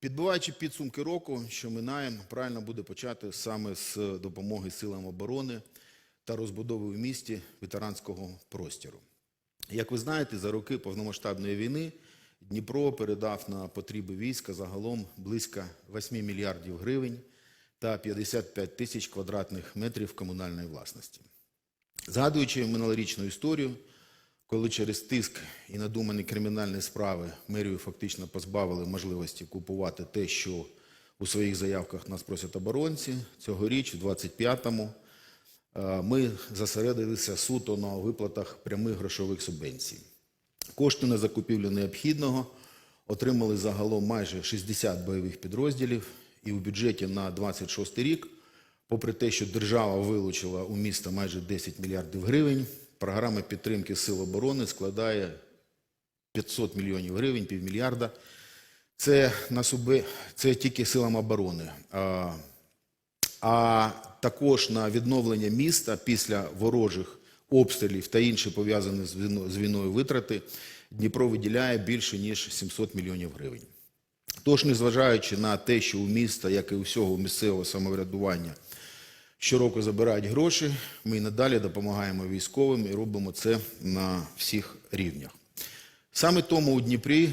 Підбиваючи підсумки року, що минає, правильно буде почати саме з допомоги силам оборони та розбудови в місті ветеранського простору. Як ви знаєте, за роки повномасштабної війни Дніпро передав на потреби війська загалом близько 8 мільярдів гривень та 55 тисяч квадратних метрів комунальної власності. Згадуючи минулорічну історію, коли через тиск і надумані кримінальні справи мерію фактично позбавили можливості купувати те, що у своїх заявках нас просять оборонці, цьогоріч, в 25-му, е, ми зосередилися суто на виплатах прямих грошових субвенцій. Кошти на закупівлю необхідного отримали загалом майже 60 бойових підрозділів, і у бюджеті на 26 рік, попри те, що держава вилучила у міста майже 10 мільярдів гривень, програма підтримки сил оборони складає 500 мільйонів гривень, півмільярда. Це, на субе... це тільки силам оборони. А, а також на відновлення міста після ворожих обстрілів та інші пов'язані з війною витрати Дніпро виділяє більше ніж 700 мільйонів гривень. Тож, незважаючи на те, що у міста, як і у всього місцевого самоврядування, щороку забирають гроші, ми і надалі допомагаємо військовим і робимо це на всіх рівнях. Саме тому у Дніпрі